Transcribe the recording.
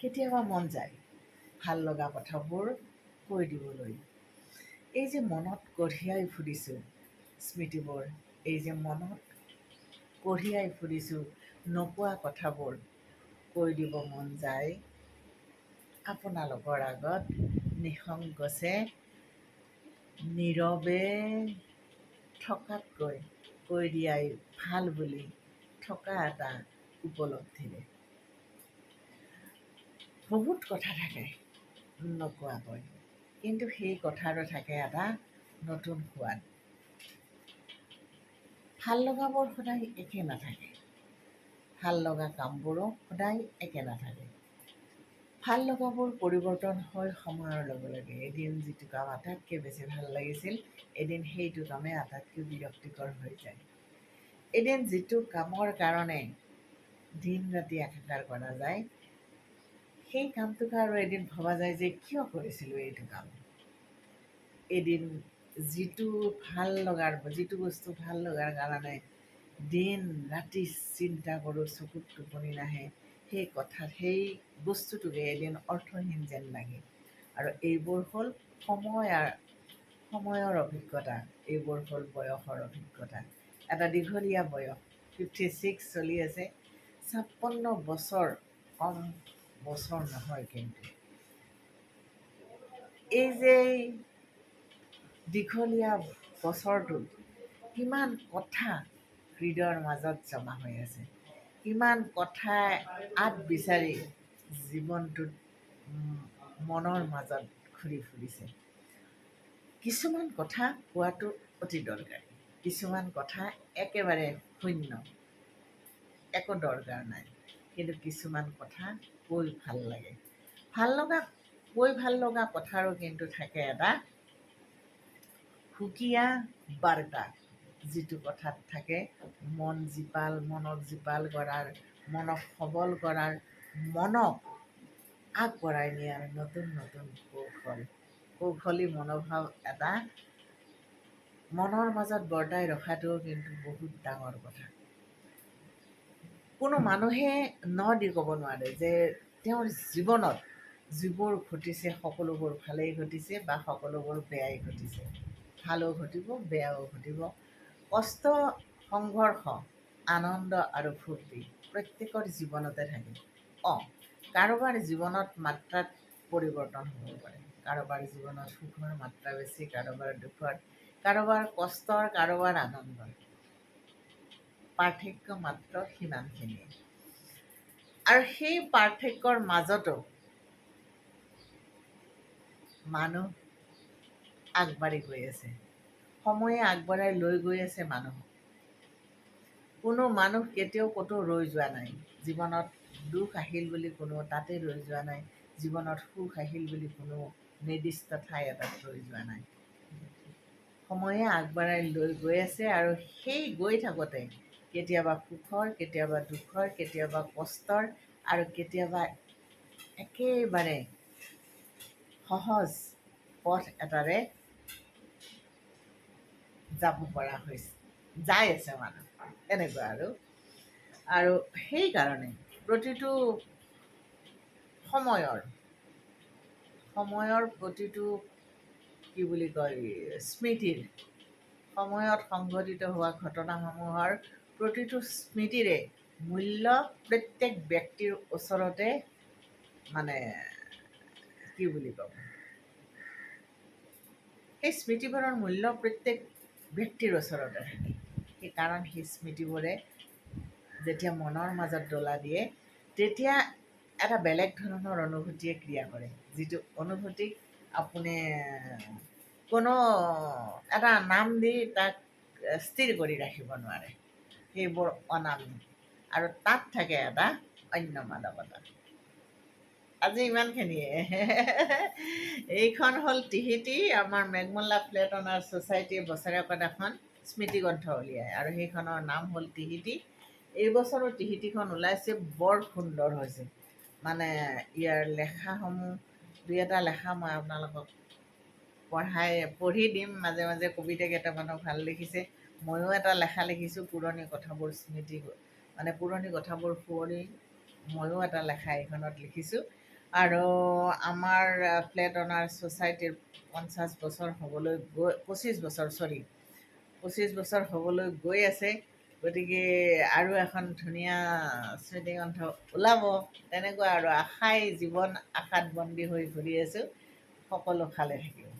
কেতিয়াবা মন যায় ভাল লগা কথাবোৰ কৈ দিবলৈ। এই যে মনত কঢ়িয়াই ফুৰিছোঁ স্মৃতিবোৰ এই যে মনত কঢ়িয়াই ফুৰিছোঁ নোকোৱা কথাবোৰ কৈ দিব মন যায় আপোনালোকৰ আগত নিসংকোচে নীৰৱে থকাতকৈ কৈ দিয়াই ভাল বুলি থকা এটা উপলব্ধিৰে। বহুত কথা থাকে। নোকোৱাকৈ। কিন্তু সেই কথাৰো থাকে এটা নতুন সোৱাদ। ভাল লগাবোৰ সদায় একে নাথাকে। ভাল লগা কামবোৰো সদায় একে নাথাকে। ভাল লগাবোৰ পৰিৱৰ্তন হয় সময়ৰ লগে লগে এদিন যিটো কাম আটাইতকৈ বেছি ভাল লাগিছিল এদিন সেইটো কামে আটাইতকৈ বিৰক্তিকৰ হৈ যায়। এদিন যিটো কামৰ কাৰণে দিন ৰাতি একাকাৰ কৰা যায় সেই কামটোকে আৰু এদিন ভবা যায় যে কিয় কৰিছিলোঁ এইটো কাম। এদিন যিটো ভাল লগাৰ যিটো বস্তু ভাল লগাৰ কাৰণে দিন ৰাতি চিন্তা কৰোঁ চকুত টোপনি নাহে সেই কথা সেই বস্তুটোকে এদিন অৰ্থহীন যেন লাগে। আৰু এইবোৰ হ'ল সময় আৰু সময়ৰ অভিজ্ঞতা এইবোৰ হ'ল বয়সৰ অভিজ্ঞতা। এটা দীঘলীয়া বয়স ফিফটি ছিক্স চলি আছে ছাপন্ন বছৰ কম বছৰ নহয় কিন্তু। এই যে দীঘলীয়া বছৰটোত কিমান কথা হৃদয়ৰ মাজত জমা হৈ আছে। কিমান কথা আগ বিচাৰি জীৱনটোত মনৰ মাজত ঘূৰি ফুৰিছে। কিছুমান কথা কোৱাটো অতি দৰকাৰী। কিছুমান কথা একেবাৰে শূন্য, একো দৰকাৰ নাই। কিন্তু কিছুমান কথা কৈ ভালো লাগে। ভালো লগা, কৈ ভালো লগা কথাৰো কিন্তু থাকে এটা সুকীয়া বাৰ্তা, যিটো কথাত থাকে, মন জীপাল, মনক জীপাল কৰাৰ, মনক সবল কৰাৰ, মনক আগবঢ়াই নিয়াৰ নতুন নতুন কৌশল। কৌশলী মনোভাৱ এটা মনৰ মাজত বৰ্তাই ৰখাটোও কিন্তু বহুত ডাঙৰ কথা। কোনো মানুহে ন দি ক'ব নোৱাৰে যে তেওঁৰ জীৱনত যিবোৰ ঘটিছে, সকলোবোৰ ভালেই ঘটিছে বা সকলোবোৰ বেয়াই ঘটিছে। ভালো ঘটিব, বেয়াও ঘটিব। কষ্ট, সংঘৰ্ষ, আনন্দ আৰু ফূৰ্তি প্ৰত্যেকৰ জীৱনতে থাকে। অঁ, কাৰোবাৰ জীৱনত মাত্ৰাত পৰিৱৰ্তন হ'ব পাৰে। কাৰোবাৰ জীৱনত সুখৰ মাত্ৰা বেছি, কাৰোবাৰ দুখৰ, কাৰোবাৰ কষ্টৰ, কাৰোবাৰ আনন্দৰ। পাৰ্থক্য মাত্ৰ সিমানখিনিয়ে আৰু সেই পাৰ্থক্যৰ মাজতো মানুহ আগবাঢ়ি গৈ আছে। সময়ে আগবঢ়াই লৈ গৈ আছে মানুহক কোনো মানুহ কেতিয়াও ক'তো ৰৈ যোৱা নাই। জীৱনত দুখ আহিল বুলি কোনো তাতে ৰৈ যোৱা নাই। জীৱনত সুখ আহিল বুলি কোনো নিৰ্দিষ্ট ঠাই এটাত ৰৈ যোৱা নাই। সময়ে আগবঢ়াই লৈ গৈ আছে আৰু সেই গৈ থাকোঁতে কেতিয়াবা সুখৰ কেতিয়াবা দুখৰ কেতিয়াবা কষ্টৰ আৰু কেতিয়াবা একেবাৰে সহজ পথ এটাৰে যাব পৰা হৈছে যাই আছে মানুহ এনেকুৱা আৰু। আৰু সেইকাৰণে প্ৰতিটো সময়ৰ সময়ৰ প্ৰতিটো কি বুলি কয় স্মৃতিৰ সময়ত সংঘটিত হোৱা ঘটনাসমূহৰ প্ৰতিটো স্মৃতিৰে মূল্য প্ৰত্যেক ব্যক্তিৰ ওচৰতে মানে কি বুলি ক'ম? সেই স্মৃতিবোৰৰ মূল্য প্ৰত্যেক ব্যক্তিৰ ওচৰতে থাকে। সেই কাৰণ সেই স্মৃতিবোৰে যেতিয়া মনৰ মাজত ডলা দিয়ে, তেতিয়া এটা বেলেগ ধৰণৰ অনুভূতিয়ে ক্ৰিয়া কৰে। যিটো অনুভূতিক আপুনি, কোনো এটা নাম দি তাক স্থিৰ কৰি ৰাখিব নোৱাৰে। সেইবোৰ অনামী। আৰু তাত থাকে এটা অন্য মাদকতা আজি ইমানখিনিয়ে এইখন হ'ল টিহিটি আমাৰ মেঘমলা ফ্লেট অনাৰ ছ'চাইটিয়ে বছৰেকত এখন স্মৃতিগ্ৰন্থ উলিয়ায় আৰু সেইখনৰ নাম হ'ল টিহিটি এইবছৰো টিহিটিখন ওলাইছে, বৰ সুন্দৰ হৈছে। মানে ইয়াৰ লেখাসমূহ, দুই এটা লেখা মই আপোনালোকক পঢ়াই, পঢ়ি দিম। মাজে মাজে কবিতা কেইটামানো ভালো লিখিছে ময়ো এটা লেখা লিখিছোঁ পুৰণি কথাবোৰ স্মৃতি মানে পুৰণি কথাবোৰ সোঁৱৰি ময়ো এটা লেখা এইখনত লিখিছোঁ। আৰু আমাৰ ফ্লেট অনাৰ ছ'চাইটিৰ পঞ্চাছ বছৰ হ'বলৈ গৈ পঁচিছ বছৰ চৰি পঁচিছ বছৰ হ'বলৈ গৈ আছে গতিকে আৰু এখন ধুনীয়া স্মৃতিগ্ৰন্থ ওলাব তেনেকুৱা আৰু আশাই জীৱন আশাত বন্দী হৈ ঘূৰি আছোঁ সকলো ভালে থাকিব।